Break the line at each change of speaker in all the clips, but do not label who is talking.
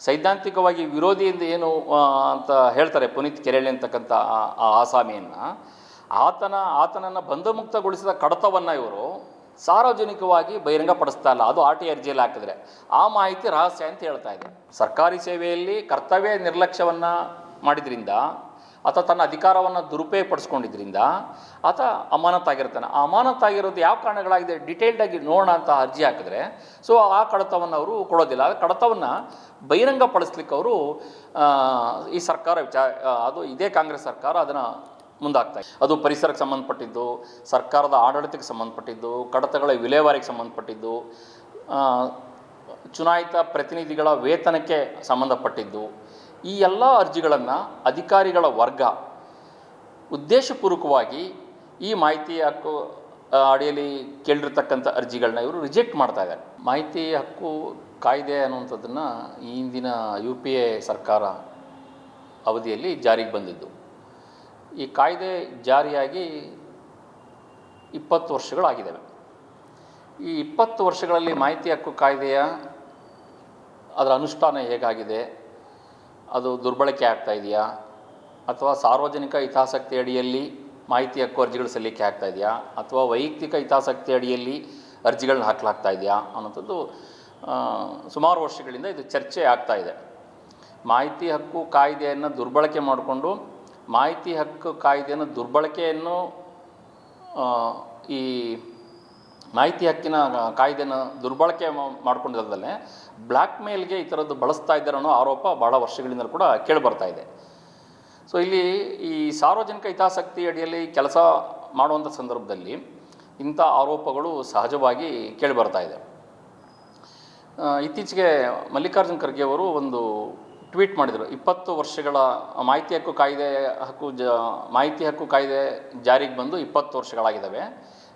ಸೈದ್ಧಾಂತಿಕವಾಗಿ ವಿರೋಧಿಯಿಂದ ಏನು ಅಂತ ಹೇಳ್ತಾರೆ ಪುನೀತ್ ಕೆರೆಳೆ ಅಂತಕ್ಕಂಥ ಆ- ಆಸಾಮಿಯನ್ನು. ಆತನ, ಆತನನ್ನು ಬಂಧಮುಕ್ತಗೊಳಿಸಿದ ಕಡತವನ್ನು ಇವರು ಸಾರ್ವಜನಿಕವಾಗಿ ಬಹಿರಂಗಪಡಿಸ್ತಾ ಇಲ್ಲ. ಅದು ಆರ್ ಟಿ ಅರ್ಜಿಯಲ್ಲಿ ಹಾಕಿದ್ರೆ. ಆ ಮಾಹಿತಿ ರಹಸ್ಯ ಅಂತ ಹೇಳ್ತಾ ಇದೆ. ಸರ್ಕಾರಿ ಸೇವೆಯಲ್ಲಿ ಕರ್ತವ್ಯ ನಿರ್ಲಕ್ಷ್ಯವನ್ನು ಮಾಡಿದ್ರಿಂದ ಆತ ತನ್ನ ಅಧಿಕಾರವನ್ನು ದುರುಪಯೋಗ ಪಡಿಸ್ಕೊಂಡಿದ್ರಿಂದ ಆತ ಅಮಾನತಾಗಿರ್ತಾನೆ ಆ ಅಮಾನತಾಗಿರೋದು ಯಾವ ಕಾರಣಗಳಾಗಿದೆ? ಡಿಟೇಲ್ಡಾಗಿ ನೋಡೋಣ ಅಂತ ಅರ್ಜಿ ಹಾಕಿದ್ರೆ ಸೊ ಆ ಕಡತವನ್ನು ಅವರು ಕೊಡೋದಿಲ್ಲ. ಆ ಕಡತವನ್ನು ಬಹಿರಂಗಪಡಿಸ್ಲಿಕ್ಕೆ ಅವರು ಈ ಸರ್ಕಾರ ವಿಚಾರ ಅದು ಇದೇ ಕಾಂಗ್ರೆಸ್ ಸರ್ಕಾರ ಅದನ್ನು ಮುಂದಾಗ್ತಾ ಇದೆ. ಅದು ಪರಿಸರಕ್ಕೆ ಸಂಬಂಧಪಟ್ಟಿದ್ದು, ಸರ್ಕಾರದ ಆಡಳಿತಕ್ಕೆ ಸಂಬಂಧಪಟ್ಟಿದ್ದು, ಕಡತಗಳ ವಿಲೇವಾರಿಗೆ ಸಂಬಂಧಪಟ್ಟಿದ್ದು ಚುನಾಯಿತ ಪ್ರತಿನಿಧಿಗಳ ವೇತನಕ್ಕೆ ಸಂಬಂಧಪಟ್ಟಿದ್ದು ಈ ಎಲ್ಲ ಅರ್ಜಿಗಳನ್ನು ಅಧಿಕಾರಿಗಳ ವರ್ಗ ಉದ್ದೇಶಪೂರ್ವಕವಾಗಿ ಈ ಮಾಹಿತಿ ಹಕ್ಕು ಅಡಿಯಲ್ಲಿ ಕೇಳಿರ್ತಕ್ಕಂಥ ಅರ್ಜಿಗಳನ್ನ ಇವರು ರಿಜೆಕ್ಟ್ ಮಾಡ್ತಾ ಇದ್ದಾರೆ. ಮಾಹಿತಿ ಹಕ್ಕು ಕಾಯ್ದೆ ಅನ್ನುವಂಥದ್ದನ್ನು ಈ ಹಿಂದಿನ ಯು ಪಿ ಎ ಸರ್ಕಾರ ಅವಧಿಯಲ್ಲಿ ಜಾರಿಗೆ ಬಂದಿದ್ದು. ಈ ಕಾಯ್ದೆ ಜಾರಿಯಾಗಿ ಇಪ್ಪತ್ತು ವರ್ಷಗಳಾಗಿದ್ದಾವೆ. ಈ ಇಪ್ಪತ್ತು ವರ್ಷಗಳಲ್ಲಿ ಮಾಹಿತಿ ಹಕ್ಕು ಕಾಯ್ದೆಯ ಅದರ ಅನುಷ್ಠಾನ ಹೇಗಾಗಿದೆ? ಅದು ದುರ್ಬಳಕೆ ಆಗ್ತಾ ಇದೆಯಾ? ಅಥವಾ ಸಾರ್ವಜನಿಕ ಹಿತಾಸಕ್ತಿ ಅಡಿಯಲ್ಲಿ ಮಾಹಿತಿ ಹಕ್ಕು ಅರ್ಜಿಗಳು ಸಲ್ಲಿಕೆ ಆಗ್ತಾ ಇದೆಯಾ? ಅಥವಾ ವೈಯಕ್ತಿಕ ಹಿತಾಸಕ್ತಿ ಅಡಿಯಲ್ಲಿ ಅರ್ಜಿಗಳನ್ನ ಹಾಕಲಾಗ್ತಾ ಇದೆಯಾ? ಅನ್ನೋಂಥದ್ದು ಸುಮಾರು ವರ್ಷಗಳಿಂದ ಇದು ಚರ್ಚೆ ಆಗ್ತಾ ಇದೆ. ಮಾಹಿತಿ ಹಕ್ಕು ಕಾಯ್ದೆಯನ್ನು ದುರ್ಬಳಕೆ ಮಾಡಿಕೊಂಡು, ಮಾಹಿತಿ ಹಕ್ಕು ಕಾಯ್ದೆಯನ್ನು ದುರ್ಬಳಕೆಯನ್ನು ಈ ಮಾಹಿತಿ ಹಕ್ಕಿನ ಕಾಯ್ದೆನ ದುರ್ಬಳಕೆ ಮಾಡಿಕೊಂಡಿರೋದಲ್ಲೇ ಬ್ಲ್ಯಾಕ್ ಮೇಲ್ಗೆ ಈ ಥರದ್ದು ಬಳಸ್ತಾ ಇದ್ದಾರೆ ಅನ್ನೋ ಆರೋಪ ಭಾಳ ವರ್ಷಗಳಿಂದಲೂ ಕೂಡ ಕೇಳಿಬರ್ತಾ ಇದೆ. ಸೊ, ಇಲ್ಲಿ ಈ ಸಾರ್ವಜನಿಕ ಹಿತಾಸಕ್ತಿ ಅಡಿಯಲ್ಲಿ ಕೆಲಸ ಮಾಡುವಂಥ ಸಂದರ್ಭದಲ್ಲಿ ಇಂಥ ಆರೋಪಗಳು ಸಹಜವಾಗಿ ಕೇಳಿಬರ್ತಾ ಇದೆ. ಇತ್ತೀಚೆಗೆ ಮಲ್ಲಿಕಾರ್ಜುನ್ ಖರ್ಗೆ ಅವರು ಒಂದು ಟ್ವೀಟ್ ಮಾಡಿದರು. ಇಪ್ಪತ್ತು ವರ್ಷಗಳ ಮಾಹಿತಿ ಹಕ್ಕು ಕಾಯ್ದೆ ಹಕ್ಕು ಜ, ಮಾಹಿತಿ ಹಕ್ಕು ಕಾಯ್ದೆ ಜಾರಿಗೆ ಬಂದು ಇಪ್ಪತ್ತು ವರ್ಷಗಳಾಗಿದ್ದಾವೆ.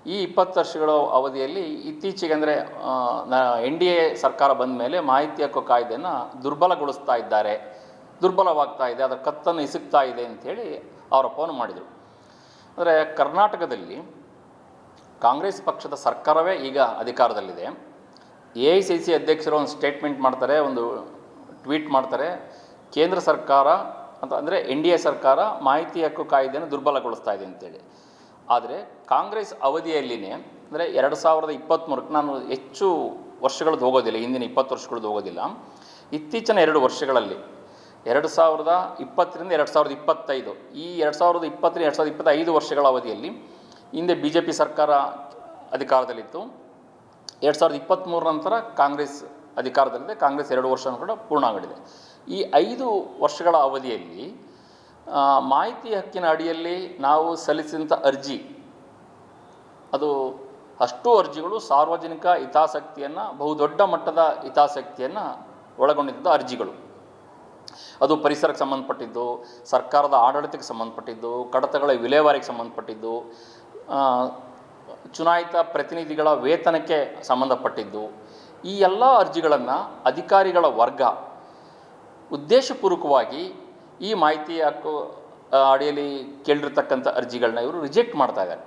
ಈ ಇಪ್ಪತ್ತು ವರ್ಷಗಳ ಅವಧಿಯಲ್ಲಿ ಇತ್ತೀಚೆಗೆ ಅಂದರೆ ಎನ್ ಡಿ ಎ ಸರ್ಕಾರ ಬಂದ ಮೇಲೆ ಮಾಹಿತಿ ಹಕ್ಕು ಕಾಯ್ದೆಯನ್ನು ದುರ್ಬಲಗೊಳಿಸ್ತಾ ಇದ್ದಾರೆ. ದುರ್ಬಲವಾಗ್ತಾ ಇದೆ, ಅದರ ಕತ್ತನ್ನು ಇಸುಕ್ತಾ ಇದೆ ಅಂಥೇಳಿ ಫೋನ್ ಮಾಡಿದರು. ಅಂದರೆ, ಕರ್ನಾಟಕದಲ್ಲಿ ಕಾಂಗ್ರೆಸ್ ಪಕ್ಷದ ಸರ್ಕಾರವೇ ಈಗ ಅಧಿಕಾರದಲ್ಲಿದೆ. ಎ ಐ ಸಿ ಸಿ ಅಧ್ಯಕ್ಷರು ಒಂದು ಸ್ಟೇಟ್ಮೆಂಟ್ ಮಾಡ್ತಾರೆ, ಒಂದು ಟ್ವೀಟ್ ಮಾಡ್ತಾರೆ, ಕೇಂದ್ರ ಸರ್ಕಾರ ಅಂತ ಅಂದರೆ ಎನ್ ಡಿ ಎ ಸರ್ಕಾರ ಮಾಹಿತಿ ಹಕ್ಕು ಕಾಯ್ದೆಯನ್ನು ದುರ್ಬಲಗೊಳಿಸ್ತಾ ಇದೆ ಅಂತೇಳಿ. ಆದರೆ ಕಾಂಗ್ರೆಸ್ ಅವಧಿಯಲ್ಲಿನೇ, ಅಂದರೆ ಎರಡು ಸಾವಿರದ ಇಪ್ಪತ್ತ್ಮೂರಕ್ಕೆ ನಾನು ಹೆಚ್ಚು ವರ್ಷಗಳದ್ದು ಹೋಗೋದಿಲ್ಲ, ಹಿಂದಿನ ಇಪ್ಪತ್ತು ವರ್ಷಗಳದ್ದು ಹೋಗೋದಿಲ್ಲ. ಇತ್ತೀಚಿನ ಎರಡು ವರ್ಷಗಳಲ್ಲಿ, ಎರಡು ಸಾವಿರದ ಇಪ್ಪತ್ತರಿಂದ ಎರಡು ಸಾವಿರದ ಇಪ್ಪತ್ತೈದು, ಈ ಎರಡು ಸಾವಿರದ ಇಪ್ಪತ್ತರಿಂದ ಎರಡು ಸಾವಿರದ ಇಪ್ಪತ್ತೈದು ವರ್ಷಗಳ ಅವಧಿಯಲ್ಲಿ ಹಿಂದೆ ಬಿ ಜೆ ಪಿ ಸರ್ಕಾರ ಅಧಿಕಾರದಲ್ಲಿತ್ತು. ಎರಡು ಸಾವಿರದ ಇಪ್ಪತ್ತ್ಮೂರ ನಂತರ ಕಾಂಗ್ರೆಸ್ ಅಧಿಕಾರದಲ್ಲಿದೆ, ಕಾಂಗ್ರೆಸ್ ಎರಡು ವರ್ಷ ಕೂಡ ಪೂರ್ಣ ಆಗಿಬಿಟ್ಟಿದೆ ಈ ಐದು ವರ್ಷಗಳ ಅವಧಿಯಲ್ಲಿ ಮಾಹಿತಿ ಹಕ್ಕಿನ ಅಡಿಯಲ್ಲಿ ನಾವು ಸಲ್ಲಿಸಿದಂಥ ಅರ್ಜಿ, ಅದು ಅಷ್ಟು ಅರ್ಜಿಗಳು ಸಾರ್ವಜನಿಕ ಹಿತಾಸಕ್ತಿಯನ್ನು, ಬಹುದೊಡ್ಡ ಮಟ್ಟದ ಹಿತಾಸಕ್ತಿಯನ್ನು ಒಳಗೊಂಡಿದ್ದ ಅರ್ಜಿಗಳು. ಅದು ಪರಿಸರಕ್ಕೆ ಸಂಬಂಧಪಟ್ಟಿದ್ದು, ಸರ್ಕಾರದ ಆಡಳಿತಕ್ಕೆ ಸಂಬಂಧಪಟ್ಟಿದ್ದು, ಕಡತಗಳ ವಿಲೇವಾರಿಗೆ ಸಂಬಂಧಪಟ್ಟಿದ್ದು ಚುನಾಯಿತ ಪ್ರತಿನಿಧಿಗಳ ವೇತನಕ್ಕೆ ಸಂಬಂಧಪಟ್ಟಿದ್ದು, ಈ ಎಲ್ಲ ಅರ್ಜಿಗಳನ್ನು ಅಧಿಕಾರಿಗಳ ವರ್ಗ ಉದ್ದೇಶಪೂರ್ವಕವಾಗಿ ಈ ಮಾಹಿತಿ ಹಕ್ಕು ಅಡಿಯಲ್ಲಿ ಕೇಳಿರ್ತಕ್ಕಂಥ ಅರ್ಜಿಗಳನ್ನ ಇವರು ರಿಜೆಕ್ಟ್ ಮಾಡ್ತಾ ಇದ್ದಾರೆ.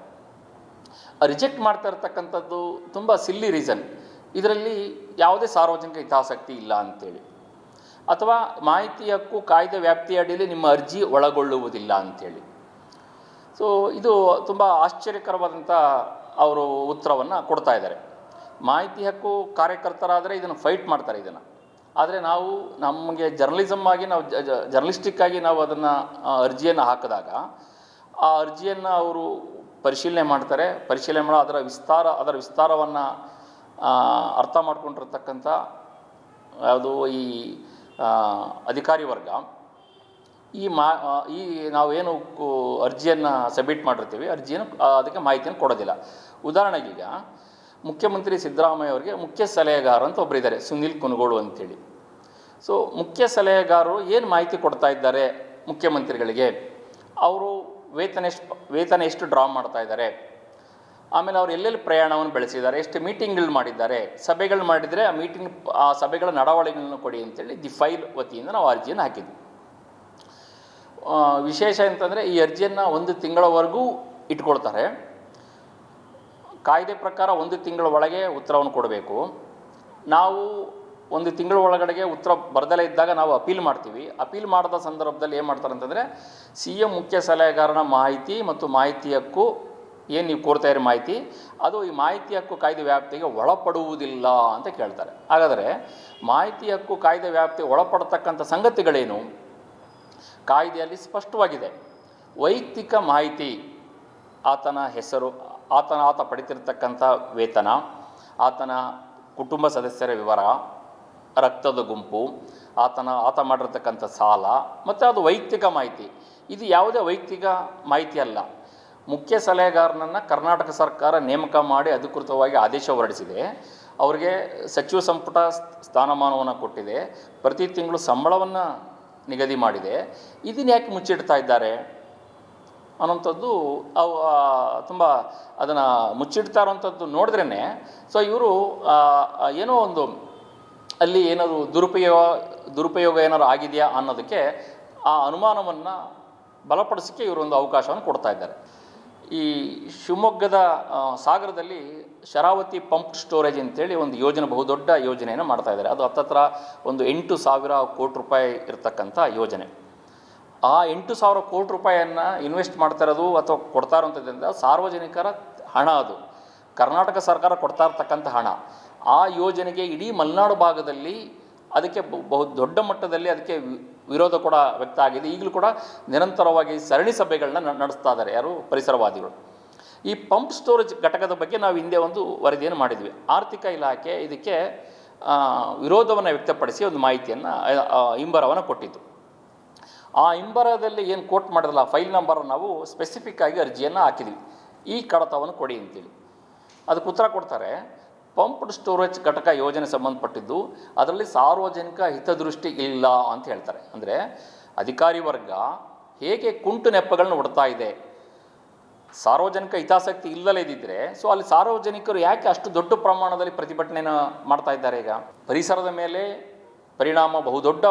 ರಿಜೆಕ್ಟ್ ಮಾಡ್ತಾ ಇರ್ತಕ್ಕಂಥದ್ದು ತುಂಬ ಸಿಲ್ಲಿ ರೀಸನ್ ಇದರಲ್ಲಿ ಯಾವುದೇ ಸಾರ್ವಜನಿಕ ಹಿತಾಸಕ್ತಿ ಇಲ್ಲ ಅಂತೇಳಿ. ಅಥವಾ ಮಾಹಿತಿ ಹಕ್ಕು ಕಾಯ್ದೆ ವ್ಯಾಪ್ತಿಯ ಅಡಿಯಲ್ಲಿ ನಿಮ್ಮ ಅರ್ಜಿ ಒಳಗೊಳ್ಳುವುದಿಲ್ಲ ಅಂಥೇಳಿ ಸೊ ಇದು ತುಂಬ ಆಶ್ಚರ್ಯಕರವಾದಂಥ ಅವರು ಉತ್ತರವನ್ನು ಕೊಡ್ತಾ ಇದ್ದಾರೆ. ಮಾಹಿತಿ ಹಕ್ಕು ಕಾರ್ಯಕರ್ತರಾದರೆ ಇದನ್ನು ಫೈಟ್ ಮಾಡ್ತಾರೆ ಇದನ್ನು. ಆದರೆ ನಾವು ನಮಗೆ ಜರ್ನಲಿಸಮ್ ಆಗಿ ನಾವು ಜರ್ನಲಿಸ್ಟಿಕ್ ಆಗಿ ನಾವು ಅದನ್ನು ಅರ್ಜಿಯನ್ನು ಹಾಕಿದಾಗ, ಆ ಅರ್ಜಿಯನ್ನು ಅವರು ಪರಿಶೀಲನೆ ಮಾಡ್ತಾರೆ. ಪರಿಶೀಲನೆ ಮಾಡೋ ಅದರ ವಿಸ್ತಾರ, ಅದರ ವಿಸ್ತಾರವನ್ನು ಅರ್ಥ ಮಾಡ್ಕೊಂಡಿರ್ತಕ್ಕಂಥ ಯಾವುದು ಈ ಅಧಿಕಾರಿ ವರ್ಗ, ಈ ಮಾ ಈ ನಾವೇನು ಅರ್ಜಿಯನ್ನು ಸಬ್ಮಿಟ್ ಮಾಡಿರ್ತೀವಿ. ಅರ್ಜಿಯನ್ನು ಅದಕ್ಕೆ ಮಾಹಿತಿಯನ್ನು ಕೊಡೋದಿಲ್ಲ. ಉದಾಹರಣೆಗೀಗ ಮುಖ್ಯಮಂತ್ರಿ ಸಿದ್ದರಾಮಯ್ಯ ಅವರಿಗೆ ಮುಖ್ಯ ಸಲಹೆಗಾರ ಅಂತ ಒಬ್ಬರಿದ್ದಾರೆ ಸುನಿಲ್ ಕುನಗೋಳು ಅಂತೇಳಿ. ಸೊ ಮುಖ್ಯ ಸಲಹೆಗಾರರು ಏನು ಮಾಹಿತಿ ಕೊಡ್ತಾ ಇದ್ದಾರೆ ಮುಖ್ಯಮಂತ್ರಿಗಳಿಗೆ? ಅವರು ವೇತನ ಎಷ್ಟು ವೇತನ ಎಷ್ಟು ಡ್ರಾ ಮಾಡ್ತಾ ಇದ್ದಾರೆ? ಆಮೇಲೆ ಅವ್ರು ಎಲ್ಲೆಲ್ಲಿ ಪ್ರಯಾಣವನ್ನು ಬೆಳೆಸಿದ್ದಾರೆ? ಎಷ್ಟು ಮೀಟಿಂಗ್ಗಳು ಮಾಡಿದ್ದಾರೆ? ಸಭೆಗಳು ಮಾಡಿದರೆ ಆ ಮೀಟಿಂಗ್, ಆ ಸಭೆಗಳ ನಡವಳಿಕೆಗಳನ್ನು ಕೊಡಿ ಅಂತೇಳಿ ದಿ ಫೈಲ್ ವತಿಯಿಂದ ನಾವು ಅರ್ಜಿಯನ್ನು ಹಾಕಿದ್ವಿ. ವಿಶೇಷ ಅಂತಂದರೆ ಈ ಅರ್ಜಿಯನ್ನು ಒಂದು ತಿಂಗಳವರೆಗೂ ಇಟ್ಕೊಳ್ತಾರೆ. ಕಾಯ್ದೆ ಪ್ರಕಾರ ಒಂದು ತಿಂಗಳ ಒಳಗೆ ಉತ್ತರವನ್ನು ಕೊಡಬೇಕು. ನಾವು ಒಂದು ತಿಂಗಳ ಒಳಗಡೆಗೆ ಉತ್ತರ ಬರದಲ್ಲೇ ಇದ್ದಾಗ ನಾವು ಅಪೀಲ್ ಮಾಡ್ತೀವಿ. ಅಪೀಲ್ ಮಾಡಿದ ಸಂದರ್ಭದಲ್ಲಿ ಏನು ಮಾಡ್ತಾರೆ ಅಂತಂದರೆ ಸಿ ಎಂ ಮುಖ್ಯ ಸಲಹೆಗಾರನ ಮಾಹಿತಿ ಮತ್ತು ಮಾಹಿತಿ ಹಕ್ಕು, ಏನು ನೀವು ಕೋರ್ತಾ ಇರೋ ಮಾಹಿತಿ, ಅದು ಈ ಮಾಹಿತಿ ಹಕ್ಕು ಕಾಯ್ದೆ ವ್ಯಾಪ್ತಿಗೆ ಒಳಪಡುವುದಿಲ್ಲ ಅಂತ ಕೇಳ್ತಾರೆ. ಹಾಗಾದರೆ ಮಾಹಿತಿ ಹಕ್ಕು ಕಾಯ್ದೆ ವ್ಯಾಪ್ತಿಗೆ ಒಳಪಡತಕ್ಕಂಥ ಸಂಗತಿಗಳೇನು? ಕಾಯ್ದೆಯಲ್ಲಿ ಸ್ಪಷ್ಟವಾಗಿದೆ. ವೈಯಕ್ತಿಕ ಮಾಹಿತಿ, ಆತನ ಹೆಸರು ಆತನ ಆತ ಪಡಿತಿರ್ತಕ್ಕಂಥ ವೇತನ, ಆತನ ಕುಟುಂಬ ಸದಸ್ಯರ ವಿವರ, ರಕ್ತದ ಗುಂಪು, ಆತನ, ಆತ ಮಾಡಿರ್ತಕ್ಕಂಥ ಸಾಲ ಮತ್ತು ಅದು ವೈಯಕ್ತಿಕ ಮಾಹಿತಿ. ಇದು ಯಾವುದೇ ವೈಯಕ್ತಿಕ ಮಾಹಿತಿ ಅಲ್ಲ. ಮುಖ್ಯ ಸಲಹೆಗಾರನನ್ನು ಕರ್ನಾಟಕ ಸರ್ಕಾರ ನೇಮಕ ಮಾಡಿ ಅಧಿಕೃತವಾಗಿ ಆದೇಶ ಹೊರಡಿಸಿದೆ. ಅವರಿಗೆ ಸಚಿವ ಸಂಪುಟ ಸ್ಥಾನಮಾನವನ್ನು ಕೊಟ್ಟಿದೆ. ಪ್ರತಿ ತಿಂಗಳು ಸಂಬಳವನ್ನು ನಿಗದಿ ಮಾಡಿದೆ. ಇದನ್ನು ಯಾಕೆ ಮುಚ್ಚಿಡ್ತಾ ಇದ್ದಾರೆ? ಅನ್ನೋಂಥದ್ದು ಅವು ತುಂಬ ಅದನ್ನು ಮುಚ್ಚಿಡ್ತಾ ಇರೋವಂಥದ್ದು ನೋಡಿದ್ರೇ ಸೊ ಇವರು ಏನೋ ಒಂದು ಅಲ್ಲಿ ಏನಾದರೂ ದುರುಪಯೋಗ ದುರುಪಯೋಗ ಏನಾದ್ರು ಆಗಿದೆಯಾ ಅನ್ನೋದಕ್ಕೆ ಆ ಅನುಮಾನವನ್ನು ಬಲಪಡಿಸೋಕ್ಕೆ ಇವರೊಂದು ಅವಕಾಶವನ್ನು ಕೊಡ್ತಾ ಇದ್ದಾರೆ. ಈ ಶಿವಮೊಗ್ಗದ ಸಾಗರದಲ್ಲಿ ಶರಾವತಿ ಪಂಪ್ ಸ್ಟೋರೇಜ್ ಅಂತೇಳಿ ಒಂದು ಯೋಜನೆ, ಬಹುದೊಡ್ಡ ಯೋಜನೆಯನ್ನು ಮಾಡ್ತಾ ಇದ್ದಾರೆ. ಅದು ಹತ್ತತ್ರ ಒಂದು ಎಂಟು ಸಾವಿರ ಕೋಟಿ ರೂಪಾಯಿ ಇರತಕ್ಕಂಥ ಯೋಜನೆ. ಆ ಎಂಟು ಸಾವಿರ ಕೋಟಿ ರೂಪಾಯಿಯನ್ನು ಇನ್ವೆಸ್ಟ್ ಮಾಡ್ತಾ ಇರೋದು ಅಥವಾ ಕೊಡ್ತಾ ಇರೋಂಥದ್ರಿಂದ ಸಾರ್ವಜನಿಕರ ಹಣ ಅದು. ಕರ್ನಾಟಕ ಸರ್ಕಾರ ಕೊಡ್ತಾ ಇರ್ತಕ್ಕಂಥ ಹಣ. ಆ ಯೋಜನೆಗೆ ಇಡೀ ಮಲೆನಾಡು ಭಾಗದಲ್ಲಿ ಅದಕ್ಕೆ ಬಹು- ದೊಡ್ಡ ಮಟ್ಟದಲ್ಲಿ ಅದಕ್ಕೆ ವಿರೋಧ ಕೂಡ ವ್ಯಕ್ತ ಆಗಿದೆ. ಈಗಲೂ ಕೂಡ ನಿರಂತರವಾಗಿ ಸರಣಿ ಸಭೆಗಳನ್ನ ನಡೆಸ್ತಾ ಇದ್ದಾರೆ ಯಾರು? ಪರಿಸರವಾದಿಗಳು. ಈ ಪಂಪ್ ಸ್ಟೋರೇಜ್ ಘಟಕದ ಬಗ್ಗೆ ನಾವು ಹಿಂದೆ ಒಂದು ವರದಿಯನ್ನು ಮಾಡಿದ್ವಿ. ಆರ್ಥಿಕ ಇಲಾಖೆ ಇದಕ್ಕೆ ವಿರೋಧವನ್ನು ವ್ಯಕ್ತಪಡಿಸಿ ಒಂದು ಮಾಹಿತಿಯನ್ನು ಇಂಬರವನ್ನು ಕೊಟ್ಟಿತ್ತು ಆ ಹಿಂಬರದಲ್ಲಿ ಏನು ಕೋಟ್ ಮಾಡಿದಲ್ಲ ಫೈಲ್ ನಂಬರ್ ನಾವು ಸ್ಪೆಸಿಫಿಕ್ ಆಗಿ ಅರ್ಜಿಯನ್ನು ಹಾಕಿದ್ವಿ. ಈ ಕಡತವನ್ನು ಕೊಡಿ ಅಂತೇಳಿ ಅದಕ್ಕೆ ಉತ್ತರ ಕೊಡ್ತಾರೆ ಪಂಪ್ಡ್ ಸ್ಟೋರೇಜ್ ಘಟಕ ಯೋಜನೆ ಸಂಬಂಧಪಟ್ಟಿದ್ದು ಅದರಲ್ಲಿ ಸಾರ್ವಜನಿಕ ಹಿತದೃಷ್ಟಿ ಇಲ್ಲ ಅಂತ ಹೇಳ್ತಾರೆ. ಅಂದರೆ ಅಧಿಕಾರಿ ವರ್ಗ ಹೇಗೆ ಕುಂಟು ನೆಪಗಳನ್ನ ಹೊಡ್ತಾ ಇದೆ. ಸಾರ್ವಜನಿಕ ಹಿತಾಸಕ್ತಿ ಇಲ್ಲದೇ ಇದ್ದಿದ್ರೆ ಸೊ ಅಲ್ಲಿ ಸಾರ್ವಜನಿಕರು ಯಾಕೆ ಅಷ್ಟು ದೊಡ್ಡ ಪ್ರಮಾಣದಲ್ಲಿ ಪ್ರತಿಭಟನೆಯನ್ನು ಮಾಡ್ತಾ ಇದ್ದಾರೆ ಈಗ? ಪರಿಸರದ ಮೇಲೆ ಪರಿಣಾಮ ಬಹುದೊಡ್ಡ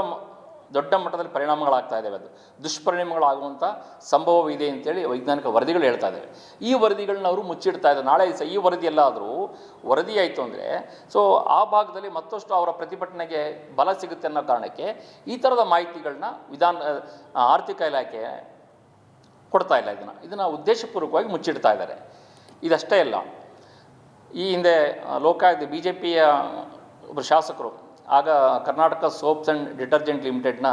ದೊಡ್ಡ ಮಟ್ಟದಲ್ಲಿ ಪರಿಣಾಮಗಳಾಗ್ತಾ ಇದ್ದಾವೆ ಅದು. ದುಷ್ಪರಿಣಾಮಗಳಾಗುವಂಥ ಸಂಭವವಿದೆ ಅಂತೇಳಿ ವೈಜ್ಞಾನಿಕ ವರದಿಗಳು ಹೇಳ್ತಾ ಇದ್ದಾವೆ ಈ ವರದಿಗಳನ್ನ ಅವರು ಮುಚ್ಚಿಡ್ತಾ ಇದ್ದಾರೆ ನಾಳೆ ದಿವಸ ಈ ವರದಿ ಎಲ್ಲಾದರೂ ವರದಿ ಆಯಿತು ಅಂದರೆ ಸೊ ಆ ಭಾಗದಲ್ಲಿ ಮತ್ತಷ್ಟು ಅವರ ಪ್ರತಿಭಟನೆಗೆ ಬಲ ಸಿಗುತ್ತೆ ಅನ್ನೋ ಕಾರಣಕ್ಕೆ ಈ ಥರದ ಮಾಹಿತಿಗಳನ್ನ ವಿಧಾನ, ಆರ್ಥಿಕ ಇಲಾಖೆ ಕೊಡ್ತಾ ಇಲ್ಲ ಇದನ್ನು. ಇದನ್ನು ಉದ್ದೇಶಪೂರ್ವಕವಾಗಿ ಮುಚ್ಚಿಡ್ತಾ ಇದ್ದಾರೆ ಇದಷ್ಟೇ ಅಲ್ಲ. ಈ ಹಿಂದೆ ಲೋಕಾಯುಕ್ತ ಬಿ ಜೆ ಪಿಯ ಒಬ್ಬರು ಶಾಸಕರು ಆಗ ಕರ್ನಾಟಕ ಸೋಪ್ಸ್ ಆ್ಯಂಡ್ ಡಿಟರ್ಜೆಂಟ್ ಲಿಮಿಟೆಡ್ನ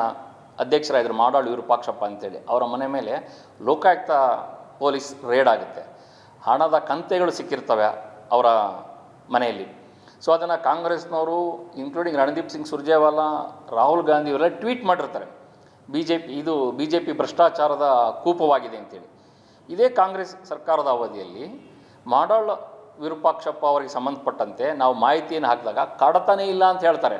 ಅಧ್ಯಕ್ಷರಾಗಿದ್ದರು ಮಾಡಾಳು ವಿರೂಪಾಕ್ಷಪ್ಪ ಅಂತೇಳಿ. ಅವರ ಮನೆ ಮೇಲೆ ಲೋಕಾಯುಕ್ತ ಪೊಲೀಸ್ ರೇಡ್ ಆಗುತ್ತೆ. ಹಣದ ಕಂತೆಗಳು ಸಿಕ್ಕಿರ್ತವೆ ಅವರ ಮನೆಯಲ್ಲಿ. ಸೊ, ಅದನ್ನು ಕಾಂಗ್ರೆಸ್ನವರು ಇನ್ಕ್ಲೂಡಿಂಗ್ ರಣದೀಪ್ ಸಿಂಗ್ ಸುರ್ಜೇವಾಲಾ, ರಾಹುಲ್ ಗಾಂಧಿ ಇವರೆಲ್ಲ ಟ್ವೀಟ್ ಮಾಡಿರ್ತಾರೆ. ಬಿ ಜೆ ಪಿ ಇದು ಬಿ ಜೆ ಪಿ ಭ್ರಷ್ಟಾಚಾರದ ಕೂಪವಾಗಿದೆ ಅಂತೇಳಿ. ಇದೇ ಕಾಂಗ್ರೆಸ್ ಸರ್ಕಾರದ ಅವಧಿಯಲ್ಲಿ ಮಾಡಾಳ್ ವಿರೂಪಾಕ್ಷಪ್ಪ ಅವರಿಗೆ ಸಂಬಂಧಪಟ್ಟಂತೆ ನಾವು ಮಾಹಿತಿಯನ್ನು ಹಾಕಿದಾಗ ಕಡತನೇ ಇಲ್ಲ ಅಂತ ಹೇಳ್ತಾರೆ.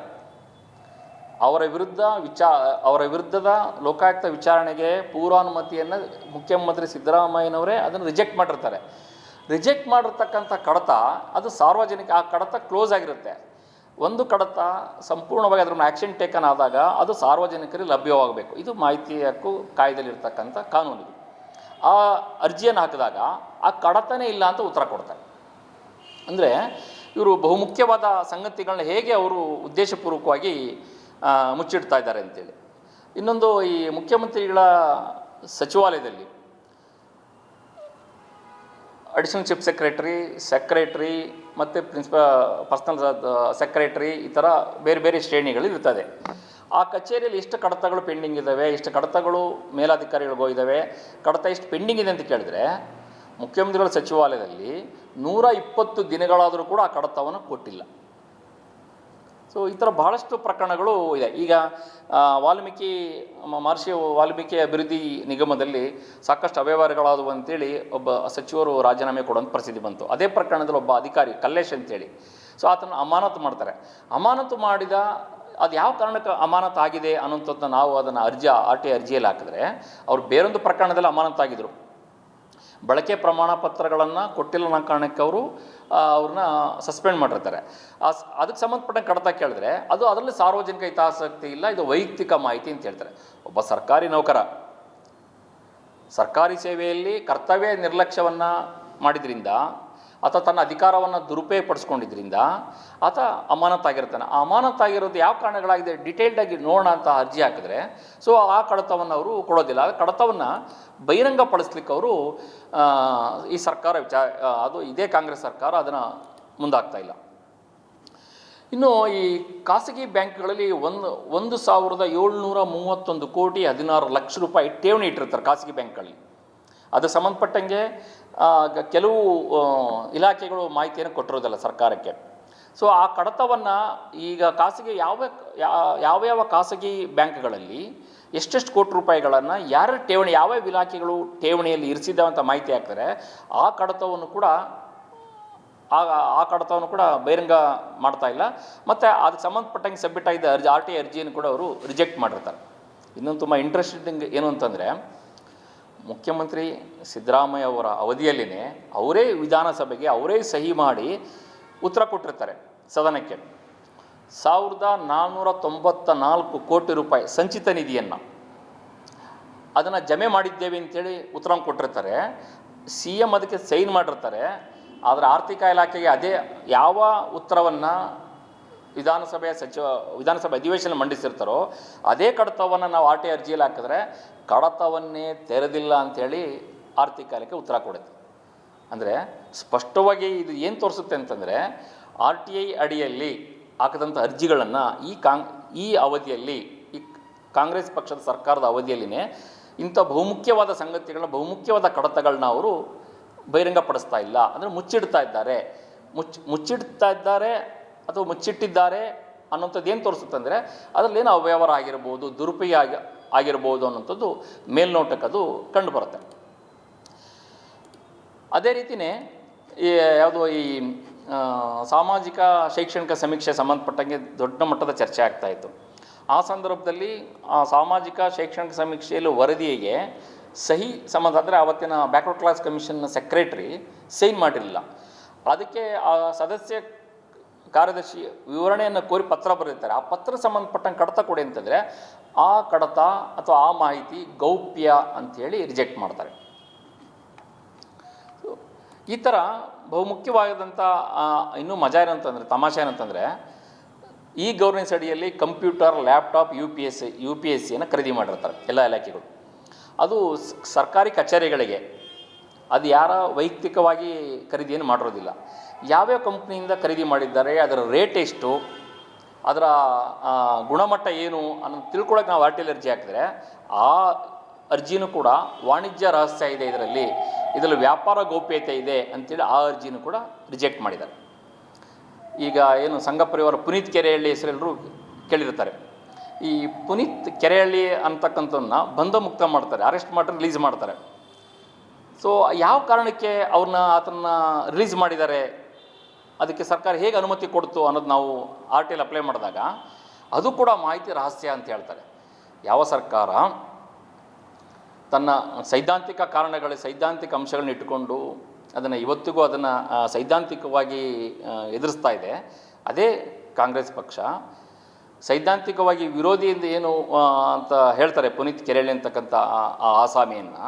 ಅವರ ವಿರುದ್ಧ ವಿಚಾ, ಅವರ ವಿರುದ್ಧದ ಲೋಕಾಯುಕ್ತ ವಿಚಾರಣೆಗೆ ಪೂರ್ವಾನುಮತಿಯನ್ನು ಮುಖ್ಯಮಂತ್ರಿ ಸಿದ್ದರಾಮಯ್ಯನವರೇ ಅದನ್ನು ರಿಜೆಕ್ಟ್ ಮಾಡಿರ್ತಾರೆ. ರಿಜೆಕ್ಟ್ ಮಾಡಿರ್ತಕ್ಕಂಥ ಕಡತ, ಅದು ಸಾರ್ವಜನಿಕ, ಆ ಕಡತ ಕ್ಲೋಸ್ ಆಗಿರುತ್ತೆ. ಒಂದು ಕಡತ ಸಂಪೂರ್ಣವಾಗಿ ಅದರ ಆ್ಯಕ್ಷನ್ ಟೇಕನ್ ಆದಾಗ ಅದು ಸಾರ್ವಜನಿಕರಿಗೆ ಲಭ್ಯವಾಗಬೇಕು. ಇದು ಮಾಹಿತಿ ಹಕ್ಕು ಕಾಯ್ದೆಯಲ್ಲಿರ್ತಕ್ಕಂಥ ಕಾನೂನು ಆ ಅರ್ಜಿಯನ್ನು ಹಾಕಿದಾಗ ಆ ಕಡತನೇ ಇಲ್ಲ ಅಂತ ಉತ್ತರ ಕೊಡ್ತಾರೆ. ಅಂದರೆ ಇವರು ಬಹುಮುಖ್ಯವಾದ ಸಂಗತಿಗಳನ್ನ ಹೇಗೆ ಅವರು ಉದ್ದೇಶಪೂರ್ವಕವಾಗಿ ಮುಚ್ಚಿಡ್ತಾ ಇದ್ದಾರೆ ಅಂತೇಳಿ. ಇನ್ನೊಂದು ಈ ಮುಖ್ಯಮಂತ್ರಿಗಳ ಸಚಿವಾಲಯದಲ್ಲಿ ಅಡಿಷನಲ್ ಚೀಫ್ ಸೆಕ್ರೆಟರಿ ಸೆಕ್ರೆಟ್ರಿ ಮತ್ತು ಪ್ರಿನ್ಸಿಪಲ್ ಪರ್ಸನಲ್ ಸೆಕ್ರೆಟರಿ ಈ ಥರ ಬೇರೆ ಬೇರೆ ಶ್ರೇಣಿಗಳು ಇರ್ತದೆ. ಆ ಕಚೇರಿಯಲ್ಲಿ ಎಷ್ಟು ಕಡತಗಳು ಪೆಂಡಿಂಗ್ ಇದ್ದಾವೆ ಇಷ್ಟು ಕಡತಗಳು ಮೇಲಾಧಿಕಾರಿಗಳಿಗೆ ಹೋಗಿದ್ದಾವೆ ಕಡತ ಎಷ್ಟು ಪೆಂಡಿಂಗ್ ಇದೆ ಅಂತ ಕೇಳಿದ್ರೆ ಮುಖ್ಯಮಂತ್ರಿಗಳ ಸಚಿವಾಲಯದಲ್ಲಿ ನೂರ ಇಪ್ಪತ್ತು ದಿನಗಳಾದರೂ ಕೂಡ ಆ ಕಡತವನ್ನು ಕೊಟ್ಟಿಲ್ಲ. ಸೊ ಈ ಥರ ಬಹಳಷ್ಟು ಪ್ರಕರಣಗಳು ಇದೆ. ಈಗ ವಾಲ್ಮೀಕಿ ಮಹರ್ಷಿ ವಾಲ್ಮೀಕಿ ಅಭಿವೃದ್ಧಿ ನಿಗಮದಲ್ಲಿ ಸಾಕಷ್ಟು ಅವ್ಯವಹಾರಗಳಾದವು ಅಂತೇಳಿ ಒಬ್ಬ ಸಚಿವರು ರಾಜೀನಾಮೆ ಕೊಡುವಂಥ ಪರಿಸ್ಥಿತಿ ಬಂತು. ಅದೇ ಪ್ರಕರಣದಲ್ಲಿ ಒಬ್ಬ ಅಧಿಕಾರಿ ಕಲ್ಲೇಶ್ ಅಂತೇಳಿ. ಸೊ ಆತನ ಅಮಾನತು ಮಾಡ್ತಾರೆ. ಅಮಾನತು ಮಾಡಿದ, ಅದು ಯಾವ ಕಾರಣಕ್ಕೆ ಅಮಾನತು ಆಗಿದೆ ಅನ್ನೋಂಥದ್ದನ್ನ ನಾವು ಅದನ್ನು ಅರ್ಜಿ, ಆರ್ ಟಿ ಅರ್ಜಿಯಲ್ಲಿ ಹಾಕಿದ್ರೆ, ಅವ್ರು ಬೇರೊಂದು ಪ್ರಕರಣದಲ್ಲಿ ಅಮಾನತಾಗಿದ್ದರು ಬಳಕೆ ಪ್ರಮಾಣ ಪತ್ರಗಳನ್ನು ಕೊಟ್ಟಿಲ್ಲ ಅನ್ನೋ ಕಾರಣಕ್ಕೆ ಅವರು ಅವ್ರನ್ನ ಸಸ್ಪೆಂಡ್ ಮಾಡಿರ್ತಾರೆ. ಅದಕ್ಕೆ ಸಂಬಂಧಪಟ್ಟ ಕಡತ ಕೇಳಿದ್ರೆ, ಅದು ಅದರಲ್ಲಿ ಸಾರ್ವಜನಿಕ ಹಿತಾಸಕ್ತಿ ಇಲ್ಲ, ಇದು ವೈಯಕ್ತಿಕ ಮಾಹಿತಿ ಅಂತ ಹೇಳ್ತಾರೆ. ಒಬ್ಬ ಸರ್ಕಾರಿ ನೌಕರ, ಸರ್ಕಾರಿ ಸೇವೆಯಲ್ಲಿ ಕರ್ತವ್ಯ ನಿರ್ಲಕ್ಷ್ಯವನ್ನು ಮಾಡಿದ್ರಿಂದ ಆತ ತನ್ನ ಅಧಿಕಾರವನ್ನು ದುರುಪಯೋಗ ಪಡಿಸ್ಕೊಂಡಿದ್ರಿಂದ ಆತ ಅಮಾನತಾಗಿರ್ತಾನೆ ಆ ಅಮಾನತಾಗಿರೋದು ಯಾವ ಕಾರಣಗಳಾಗಿದೆ? ಡಿಟೇಲ್ಡಾಗಿ ನೋಡೋಣ ಅಂತ ಅರ್ಜಿ ಹಾಕಿದ್ರೆ ಸೊ ಆ ಕಡತವನ್ನು ಅವರು ಕೊಡೋದಿಲ್ಲ. ಆ ಕಡತವನ್ನು ಬಹಿರಂಗಪಡಿಸ್ಲಿಕ್ಕೆ ಅವರು ಈ ಸರ್ಕಾರ ವಿಚಾರ ಅದು ಇದೇ ಕಾಂಗ್ರೆಸ್ ಸರ್ಕಾರ ಅದನ್ನು ಮುಂದಾಗ್ತಾ ಇಲ್ಲ. ಇನ್ನು ಈ ಖಾಸಗಿ ಬ್ಯಾಂಕ್ಗಳಲ್ಲಿ ಒಂದು ಒಂದು ಸಾವಿರದ ಏಳ್ನೂರ ಮೂವತ್ತೊಂದು ಕೋಟಿ ಹದಿನಾರು ಲಕ್ಷ ರೂಪಾಯಿ ಠೇವಣಿ ಇಟ್ಟಿರ್ತಾರೆ ಖಾಸಗಿ ಬ್ಯಾಂಕ್ಗಳಲ್ಲಿ. ಅದು ಸಂಬಂಧಪಟ್ಟಂಗೆ ಕೆಲವು ಇಲಾಖೆಗಳು ಮಾಹಿತಿಯನ್ನು ಕೊಟ್ಟಿರೋದಿಲ್ಲ ಸರ್ಕಾರಕ್ಕೆ. ಸೊ ಆ ಕಡತವನ್ನು ಈಗ ಖಾಸಗಿ ಯಾವ ಯಾವ ಯಾವ ಖಾಸಗಿ ಬ್ಯಾಂಕ್ಗಳಲ್ಲಿ ಎಷ್ಟೆಷ್ಟು ಕೋಟಿ ರೂಪಾಯಿಗಳನ್ನು ಯಾರ ಠೇವಣಿ, ಯಾವ ಇಲಾಖೆಗಳು ಠೇವಣಿಯಲ್ಲಿ ಇರಿಸಿದ್ದಾವೆ ಅಂತ ಮಾಹಿತಿ ಹಾಕ್ತಾರೆ ಆ ಕಡತವನ್ನು ಕೂಡ, ಆ ಆ ಕಡತವನ್ನು ಕೂಡ ಬಹಿರಂಗ ಮಾಡ್ತಾ ಇಲ್ಲ. ಮತ್ತು ಅದಕ್ಕೆ ಸಂಬಂಧಪಟ್ಟಂಗೆ ಸಬ್ಮಿಟ್ ಆಗಿದ್ದ ಅರ್ಜಿ, ಆರ್ ಟಿ ಅರ್ಜಿಯನ್ನು ಕೂಡ ಅವರು ರಿಜೆಕ್ಟ್ ಮಾಡಿರ್ತಾರೆ. ಇನ್ನೊಂದು ತುಂಬ ಇಂಟ್ರೆಸ್ಟಿಂಗ್ ಏನು ಅಂತಂದರೆ ಮುಖ್ಯಮಂತ್ರಿ ಸಿದ್ದರಾಮಯ್ಯ ಅವರ ಅವಧಿಯಲ್ಲಿನೇ ಅವರೇ ವಿಧಾನಸಭೆಗೆ ಅವರೇ ಸಹಿ ಮಾಡಿ ಉತ್ತರ ಕೊಟ್ಟಿರ್ತಾರೆ ಸದನಕ್ಕೆ. ಸಾವಿರದ ನಾನ್ನೂರ ತೊಂಬತ್ತ ನಾಲ್ಕು ಕೋಟಿ ರೂಪಾಯಿ ಸಂಚಿತ ನಿಧಿಯನ್ನು. ಅದನ್ನು ಜಮೆ ಮಾಡಿದ್ದೇವೆ ಅಂತೇಳಿ ಉತ್ತರ ಕೊಟ್ಟಿರ್ತಾರೆ. ಸಿ ಎಂ ಅದಕ್ಕೆ ಸೈನ್ ಮಾಡಿರ್ತಾರೆ. ಆದರೆ ಆರ್ಥಿಕ ಇಲಾಖೆಗೆ ಅದೇ ಯಾವ ಉತ್ತರವನ್ನು ವಿಧಾನಸಭೆಯ ಸಚಿವ, ವಿಧಾನಸಭೆ ಅಧಿವೇಶನ ಮಂಡಿಸಿರ್ತಾರೋ, ಅದೇ ಕಡತವನ್ನು ನಾವು ಆರ್ ಟಿ ಅರ್ಜಿಯಲ್ಲಿ ಹಾಕಿದ್ರೆ ಕಡತವನ್ನೇ ತೆರೆದಿಲ್ಲ ಅಂಥೇಳಿ ಆರ್ಥಿಕ ಕಾಲಕ್ಕೆ ಉತ್ತರ ಕೊಡುತ್ತೆ. ಅಂದರೆ ಸ್ಪಷ್ಟವಾಗಿ ಇದು ಏನು ತೋರಿಸುತ್ತೆ ಅಂತಂದರೆ ಆರ್ ಟಿ ಐ ಅಡಿಯಲ್ಲಿ ಹಾಕಿದಂಥ ಅರ್ಜಿಗಳನ್ನು ಈ ಕಾಂಗ್ ಈ ಅವಧಿಯಲ್ಲಿ, ಈ ಕಾಂಗ್ರೆಸ್ ಪಕ್ಷದ ಸರ್ಕಾರದ ಅವಧಿಯಲ್ಲಿನೇ ಇಂಥ ಬಹುಮುಖ್ಯವಾದ ಸಂಗತಿಗಳ ಬಹುಮುಖ್ಯವಾದ ಕಡತಗಳನ್ನ ಅವರು ಬಹಿರಂಗಪಡಿಸ್ತಾ ಇಲ್ಲ. ಅಂದರೆ ಮುಚ್ಚಿಡ್ತಾ ಇದ್ದಾರೆ. ಮುಚ್ಚಿ ಮುಚ್ಚಿಡ್ತಾ ಇದ್ದಾರೆ ಅಥವಾ ಮುಚ್ಚಿಟ್ಟಿದ್ದಾರೆ ಅನ್ನೋಂಥದ್ದು ಏನು ತೋರಿಸುತ್ತೆ ಅಂದರೆ ಅದರಲ್ಲಿ ಏನೋ ಅವ್ಯವಹಾರ ಆಗಿರ್ಬೋದು, ದುರುಪಯೋಗ ಆಗಿ, ಆಗಿರ್ಬೋದು ಅನ್ನೋಂಥದ್ದು ಮೇಲ್ನೋಟಕ್ಕೆ ಅದು ಕಂಡು ಬರುತ್ತೆ. ಅದೇ ರೀತಿಯೇ ಈ ಯಾವುದೋ ಈ ಸಾಮಾಜಿಕ ಶೈಕ್ಷಣಿಕ ಸಮೀಕ್ಷೆ ಸಂಬಂಧಪಟ್ಟಂಗೆ ದೊಡ್ಡ ಮಟ್ಟದ ಚರ್ಚೆ ಆಗ್ತಾ ಇತ್ತು. ಆ ಸಂದರ್ಭದಲ್ಲಿ ಆ ಸಾಮಾಜಿಕ ಶೈಕ್ಷಣಿಕ ಸಮೀಕ್ಷೆಯಲ್ಲಿ ವರದಿಗೆ ಸಹಿ ಸಂಬಂಧ, ಅಂದರೆ ಆವತ್ತಿನ ಬ್ಯಾಕ್ವರ್ಡ್ ಕ್ಲಾಸ್ ಕಮಿಷನ್ನ ಸೆಕ್ರೆಟ್ರಿ ಸೈನ್ ಮಾಡಿರಲಿಲ್ಲ. ಅದಕ್ಕೆ ಆ ಸದಸ್ಯ ಕಾರ್ಯದರ್ಶಿ ವಿವರಣೆಯನ್ನು ಕೋರಿ ಪತ್ರ ಬರೆದಿರ್ತಾರೆ ಆ ಪತ್ರ ಸಂಬಂಧಪಟ್ಟಂಗೆ ಕಡತ ಕೊಡಿ ಅಂತಂದರೆ ಆ ಕಡತ ಅಥವಾ ಆ ಮಾಹಿತಿ ಗೌಪ್ಯ ಅಂಥೇಳಿ ರಿಜೆಕ್ಟ್ ಮಾಡ್ತಾರೆ. ಈ ಥರ ಬಹುಮುಖ್ಯವಾದಂಥ ಇನ್ನೂ ಮಜಾ ಏನಂತಂದರೆ ತಮಾಷೆ ಏನಂತಂದರೆ ಈ ಗೌರ್ನೆನ್ಸ್ ಅಡಿಯಲ್ಲಿ computer, laptop U P S U P S ಸಿಯನ್ನು ಖರೀದಿ ಮಾಡಿರ್ತಾರೆ ಎಲ್ಲ ಇಲಾಖೆಗಳು. ಅದು ಸರ್ಕಾರಿ ಕಚೇರಿಗಳಿಗೆ, ಅದು ಯಾರ ವೈಯಕ್ತಿಕವಾಗಿ ಖರೀದಿಯನ್ನು ಮಾಡಿರೋದಿಲ್ಲ. ಯಾವ್ಯಾವ ಕಂಪ್ನಿಯಿಂದ ಖರೀದಿ ಮಾಡಿದ್ದಾರೆ, ಅದರ ರೇಟ್ ಎಷ್ಟು, ಅದರ ಗುಣಮಟ್ಟ ಏನು ಅನ್ನೋದು ತಿಳ್ಕೊಳಕ್ಕೆ ನಾವು ಆರ್ಟಿಲ್ ಅರ್ಜಿ ಹಾಕಿದ್ರೆ, ಆ ಅರ್ಜಿನೂ ಕೂಡ ವಾಣಿಜ್ಯ ರಹಸ್ಯ ಇದೆ ಇದರಲ್ಲಿ. ಇದರಲ್ಲಿ ವ್ಯಾಪಾರ ಗೌಪ್ಯತೆ ಇದೆ ಅಂತೇಳಿ ಆ ಅರ್ಜಿನೂ ಕೂಡ ರಿಜೆಕ್ಟ್ ಮಾಡಿದ್ದಾರೆ. ಈಗ ಏನು ಸಂಘ ಪರಿವಾರ ಪುನೀತ್ ಕೆರೆಹಳ್ಳಿ ಹೆಸರೆಲ್ಲರೂ ಕೇಳಿರ್ತಾರೆ. ಈ ಪುನೀತ್ ಕೆರೆಹಳ್ಳಿ ಅಂತಕ್ಕಂಥದ್ದನ್ನ ಬಂಧ ಮುಕ್ತ ಮಾಡ್ತಾರೆ, ಅರೆಸ್ಟ್ ಮಾಡಿ ರಿಲೀಸ್ ಮಾಡ್ತಾರೆ. ಸೊ, ಯಾವ ಕಾರಣಕ್ಕೆ ಅವ್ರನ್ನ ಆತನ ರಿಲೀಸ್ ಮಾಡಿದ್ದಾರೆ? ಅದಕ್ಕೆ ಸರ್ಕಾರ ಹೇಗೆ ಅನುಮತಿ ಕೊಡ್ತು ಅನ್ನೋದು ನಾವು ಆರ್ ಟಿ ಎಲ್ ಅಪ್ಲೈ ಮಾಡಿದಾಗ ಅದು ಕೂಡ ಮಾಹಿತಿ ರಹಸ್ಯ ಅಂತ ಹೇಳ್ತಾರೆ. ಯಾವ ಸರ್ಕಾರ ತನ್ನ ಸೈದ್ಧಾಂತಿಕ ಕಾರಣಗಳ ಸೈದ್ಧಾಂತಿಕ ಅಂಶಗಳನ್ನ ಇಟ್ಟುಕೊಂಡು ಅದನ್ನು ಇವತ್ತಿಗೂ ಅದನ್ನು ಸೈದ್ಧಾಂತಿಕವಾಗಿ ಎದುರಿಸ್ತಾ ಇದೆ. ಅದೇ ಕಾಂಗ್ರೆಸ್ ಪಕ್ಷ ಸೈದ್ಧಾಂತಿಕವಾಗಿ ವಿರೋಧಿಯಿಂದ ಏನು ಅಂತ ಹೇಳ್ತಾರೆ ಪುನೀತ್ ಕೆರೆಳೆ ಅಂತಕ್ಕಂಥ ಆ, ಆಸಾಮಿಯನ್ನು.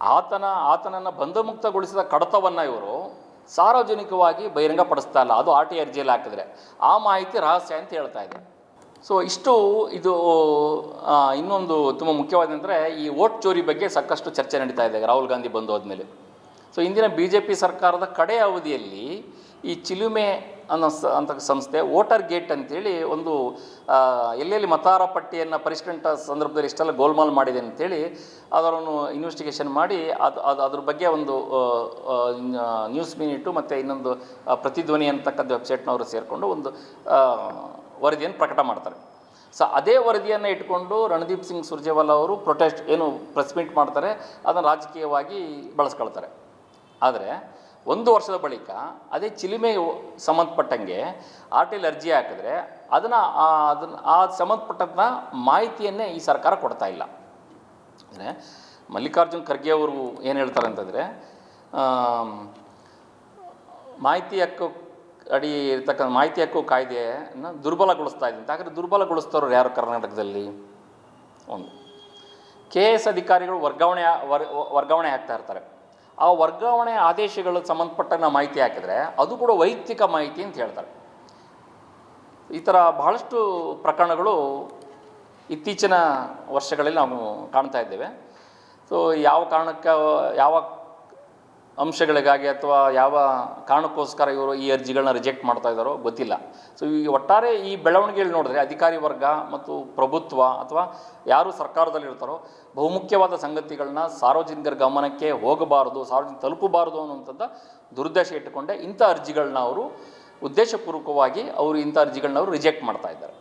ಆತನ, ಆತನನ್ನು ಬಂಧಮುಕ್ತಗೊಳಿಸಿದ ಕಡತವನ್ನು ಇವರು ಸಾರ್ವಜನಿಕವಾಗಿ ಬಹಿರಂಗಪಡಿಸ್ತಾ ಇಲ್ಲ. ಅದು ಆರ್ ಟಿ ಅರ್ಜಿಯಲ್ಲಿ ಹಾಕಿದ್ರೆ. ಆ ಮಾಹಿತಿ ರಹಸ್ಯ ಅಂತ ಹೇಳ್ತಾ ಇದೆ. ಸೊ ಇಷ್ಟು ಇದು ಇನ್ನೊಂದು ತುಂಬ ಮುಖ್ಯವಾದಂದರೆ ಈ ವೋಟ್ ಚೋರಿ ಬಗ್ಗೆ ಸಾಕಷ್ಟು ಚರ್ಚೆ ನಡೀತಾ ಇದೆ. ರಾಹುಲ್ ಗಾಂಧಿ ಬಂದು ಹೋದ್ಮೇಲೆ. ಸೊ ಇಂದಿನ ಬಿ ಜೆ ಪಿ ಸರ್ಕಾರದ ಕಡೆಯ ಅವಧಿಯಲ್ಲಿ ಈ ಚಿಲುಮೆ ಅನ್ನೋ ಸ, ಅಂತ ಸಂಸ್ಥೆ, ವೋಟರ್ ಗೇಟ್ ಅಂತೇಳಿ ಒಂದು ಎಲ್ಲೆಲ್ಲಿ ಮತದಾರ ಪಟ್ಟಿಯನ್ನು ಪರಿಷ್ಕೃತ ಸಂದರ್ಭದಲ್ಲಿ ಇಷ್ಟೆಲ್ಲ ಗೋಲ್ಮಾಲ್ ಮಾಡಿದೆ ಅಂತೇಳಿ ಅದರನ್ನು ಇನ್ವೆಸ್ಟಿಗೇಷನ್ ಮಾಡಿ ಅದು ಅದು, ಅದ್ರ ಬಗ್ಗೆ ಒಂದು ನ್ಯೂಸ್ ಮಿನಿಟು ಮತ್ತು ಇನ್ನೊಂದು ಪ್ರತಿಧ್ವನಿ ಅಂತಕ್ಕಂಥ ವೆಬ್ಸೈಟ್ನವರು ಸೇರಿಕೊಂಡು ಒಂದು ವರದಿಯನ್ನು ಪ್ರಕಟ ಮಾಡ್ತಾರೆ. ಸೊ ಅದೇ ವರದಿಯನ್ನು ಇಟ್ಕೊಂಡು ರಣದೀಪ್ ಸಿಂಗ್ ಸುರ್ಜೇವಾಲಾ ಅವರು ಪ್ರೊಟೆಸ್ಟ್ ಏನು ಪ್ರೆಸ್ ಮೀಟ್ ಮಾಡ್ತಾರೆ, ಅದನ್ನು ರಾಜಕೀಯವಾಗಿ ಬಳಸ್ಕೊಳ್ತಾರೆ. ಆದರೆ ಒಂದು ವರ್ಷದ ಬಳಿಕ ಅದೇ ಚಿಲಿಮೆ ಸಂಬಂಧಪಟ್ಟಂಗೆ ಆರ್ ಟಿಲ್ ಅರ್ಜಿ ಹಾಕಿದ್ರೆ ಅದನ್ನು ಅದನ್ನು ಆ ಸಂಬಂಧಪಟ್ಟಂಥ ಮಾಹಿತಿಯನ್ನೇ ಈ ಸರ್ಕಾರ ಕೊಡ್ತಾ ಇಲ್ಲ. ಅಂದರೆ ಮಲ್ಲಿಕಾರ್ಜುನ್ ಖರ್ಗೆ ಅವರು ಏನು ಹೇಳ್ತಾರೆ ಅಂತಂದರೆ ಮಾಹಿತಿ ಹಕ್ಕು ಅಡಿ ಇರ್ತಕ್ಕಂಥ ಮಾಹಿತಿ ಹಕ್ಕು ಕಾಯ್ದೆಯನ್ನು ದುರ್ಬಲಗೊಳಿಸ್ತಾ ಇದೆ ಅಂತ. ಹಾಗಾದ್ರೆ ದುರ್ಬಲಗೊಳಿಸ್ತವ್ರು ಯಾರು ಕರ್ನಾಟಕದಲ್ಲಿ? ಒಂದು. ಕೆ ಎಸ್ ಅಧಿಕಾರಿಗಳು ವರ್ಗಾವಣೆ, ವರ್, ವರ್ಗಾವಣೆ ಆಗ್ತಾ ಇರ್ತಾರೆ. ಆ ವರ್ಗಾವಣೆ ಆದೇಶಗಳು ಸಂಬಂಧಪಟ್ಟ ಮಾಹಿತಿ ಹಾಕಿದರೆ ಅದು ಕೂಡ ವೈಯಕ್ತಿಕ ಮಾಹಿತಿ ಅಂತ ಹೇಳ್ತಾರೆ. ಈ ಥರ ಬಹಳಷ್ಟು ಪ್ರಕರಣಗಳು ಇತ್ತೀಚಿನ ವರ್ಷಗಳಲ್ಲಿ ನಾವು ಕಾಣ್ತಾ ಇದ್ದೇವೆ. ಸೊ ಯಾವ ಕಾರಣಕ್ಕೆ ಯಾವ ಅಂಶಗಳಿಗಾಗಿ ಅಥವಾ ಯಾವ ಕಾರಣಕ್ಕೋಸ್ಕರ ಇವರು ಈ ಅರ್ಜಿಗಳನ್ನ ರಿಜೆಕ್ಟ್ ಮಾಡ್ತಾ ಇದ್ದಾರೋ ಗೊತ್ತಿಲ್ಲ. ಸೊ ಈ ಒಟ್ಟಾರೆ ಈ ಬೆಳವಣಿಗೆಯಲ್ಲಿ ನೋಡಿದ್ರೆ ಅಧಿಕಾರಿ ವರ್ಗ ಮತ್ತು ಪ್ರಭುತ್ವ ಅಥವಾ ಯಾರು ಸರ್ಕಾರದಲ್ಲಿರ್ತಾರೋ ಬಹುಮುಖ್ಯವಾದ ಸಂಗತಿಗಳನ್ನ ಸಾರ್ವಜನಿಕರ ಗಮನಕ್ಕೆ ಹೋಗಬಾರದು ಸಾರ್ವಜನಿಕ ತಲುಪಬಾರದು ಅನ್ನುವಂಥದ್ದು ದುರುದ್ದೇಶ ಇಟ್ಟುಕೊಂಡೆ ಇಂಥ ಅರ್ಜಿಗಳನ್ನ ಅವರು ಉದ್ದೇಶಪೂರ್ವಕವಾಗಿ ಅವರು ಇಂಥ ಅರ್ಜಿಗಳನ್ನ ಅವರು ರಿಜೆಕ್ಟ್ ಮಾಡ್ತಾ ಇದ್ದಾರೆ.